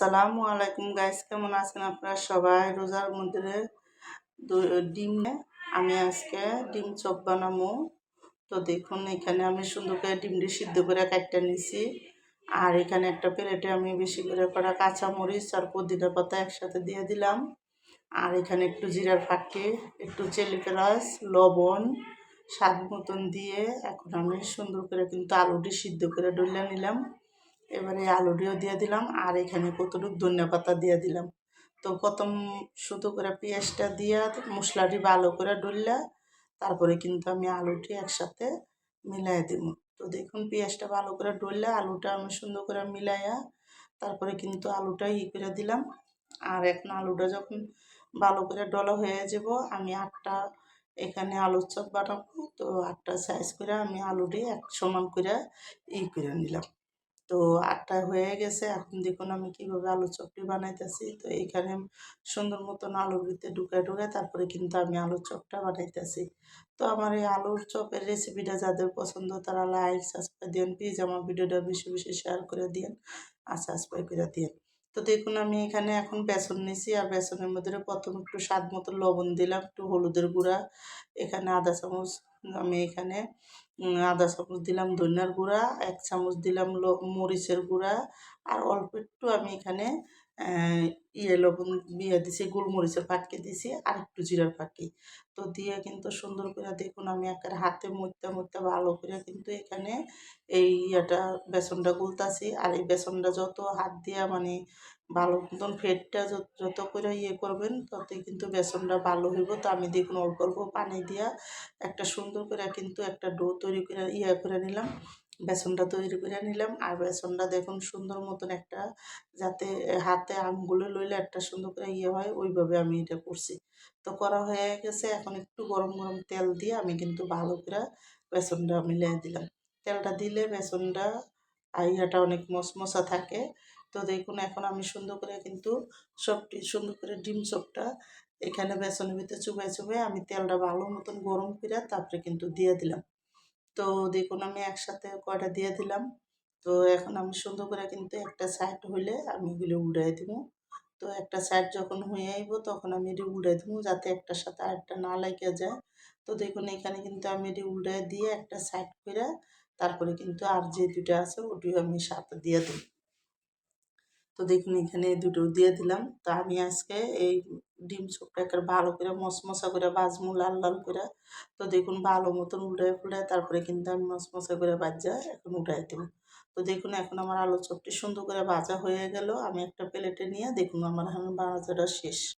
আসসালামু আলাইকুম গাইস কেমন আছেন আপনারা সবাই? রোজার মধ্যে ডিম আমি আজকে ডিম চপ বানাবো। তো দেখুন, এখানে আমি সুন্দর করে ডিমটি সিদ্ধ করে কাটতে নিছি। আর এখানে একটা প্লেটে আমি বেশি করে করা কাঁচামরিচ আর পুদিনা পাতা একসাথে দিয়ে দিলাম। আর এখানে একটু জিরার ফাঁকি, একটু চিলি পেঁয়াজ লবণ, স্বাদ মতন দিয়ে এখন আমি সুন্দর করে কিন্তু আলুটি সিদ্ধ করে ডলে নিলাম। এবারে আলুটিও দিয়ে দিলাম, আর এখানে কতটুকু ধনিয়া পাতা দিয়ে দিলাম। তো প্রথম শুধু করে পেঁয়াজটা দিয়া মশলাটি ভালো করে ডললা তারপরে কিন্তু আমি আলুটি একসাথে মিলাই দিব। তো দেখুন পেঁয়াজটা ভালো করে ডললে আলুটা আমি সুন্দর করে মিলাইয়া তারপরে কিন্তু আলুটা ই করে দিলাম। আর এখন আলুটা যখন ভালো করে ডলা হয়ে যাব, আমি আটটা এখানে আলুর চপ বানাবো তো আটটা সাইজ করে আমি আলুটি এক সমান করে ই করে নিলাম। তো আটটা হয়ে গেছে। এখন দেখুন আমি কীভাবে আলু চপটি বানাইতেছি। তো এইখানে সুন্দর মতন আলুর ভিতরে ঢুকায় ঢুকায় তারপরে কিন্তু আমি আলুর চপটা বানাইতেছি। তো আমার এই আলুর চপের রেসিপিটা যাদের পছন্দ তারা লাইক, সাবস্ক্রাইব দিন প্লিজ আমার ভিডিওটা বেশি বেশি শেয়ার করে দিন আর সাবস্ক্রাইব করে দিন তো দেখুন, আমি এখানে এখন বেসন নিছি আর বেসনের মধ্যে প্রথম একটু স্বাদ মতো লবণ দিলাম, একটু হলুদের গুঁড়া, এখানে আধা চামচ, আমি এখানে আধা চামচ দিলাম ধনিয়ার গুঁড়া, এক চামচ দিলাম মরিচের গুঁড়া, আর অল্প একটু আমি এখানে ইয়ে লবণ দিয়ে দিছি, গোলমরিচের ফাটকে দিছি, আর একটু জিরার ফাটকি। তো দিয়ে কিন্তু সুন্দর করে দেখুন আমি একটা হাতে মুড়তে মুড়তে ভালো করে কিন্তু এখানে এই ইয়েটা, বেসনটা গুলতাছি। আর এই বেসনটা যত হাত দিয়া মানে ভালো মতন ফেটটা যত করে ইয়ে করবেন, ততই কিন্তু বেসনটা ভালো হইব। তো আমি দেখুন অল্প অল্প পানি দিয়া একটা সুন্দর করে কিন্তু একটা ডো তৈরি করে ইয়ে করে নিলাম। বেসনটা তৈরি করে নিলাম। আর বেসনটা দেখুন সুন্দর মতন একটা যাতে হাতে আঙুলে লইলে একটা সুন্দর করে ইয়ে হয়, ওইভাবে আমি এটা করছি। তো করা হয়ে গেছে। এখন একটু গরম গরম তেল দিয়ে আমি কিন্তু ভালো করে বেসনটা মিলিয়ে দিলাম। তেলটা দিলে বেসনটা ইয়েটা অনেক মশমশা থাকে। তো দেখুন এখন আমি সুন্দর করে কিন্তু সবটি, সুন্দর করে ডিম চপটা এখানে বেসনের ভিতরে চুবাই চুবাই আমি তেলটা ভালো মতন গরম করে তারপরে কিন্তু দিয়ে দিলাম। তো দেখুন, আমি একসাথে কয়টা দিয়ে দিলাম। তো এখন আমি সুন্দর করে কিন্তু একটা সাইড হইলে আমি এগুলো উড়াই দিব। তো একটা সাইড যখন হয়ে আইব, তখন আমি এটি উড়াই দিব যাতে একটার সাথে আরেকটা না লাগে যায়। তো দেখুন, এখানে কিন্তু আমি এটি উল্টায় দিয়ে একটা সাইড করে তারপরে কিন্তু আর যে দুটো আছে, ওটিও আমি সাথে দিয়ে দিই তো দেখুন, এখানে দুটো দিয়ে দিলাম। তো আমি আজকে এই ডিম চোখটাকে ভালো করে মশমশা করে বাজমু, লাল লাল করে। তো দেখুন ভালো মতন উল্টায় ফুলায় তারপরে কিন্তু আমি মশমশা করে বাজা এখন উঠাই দেবো। তো দেখুন এখন আমার আলু চপটি সুন্দর করে ভাজা হয়ে গেল। আমি একটা প্লেটে নিয়ে দেখুন আমার ভাজাটা শেষ।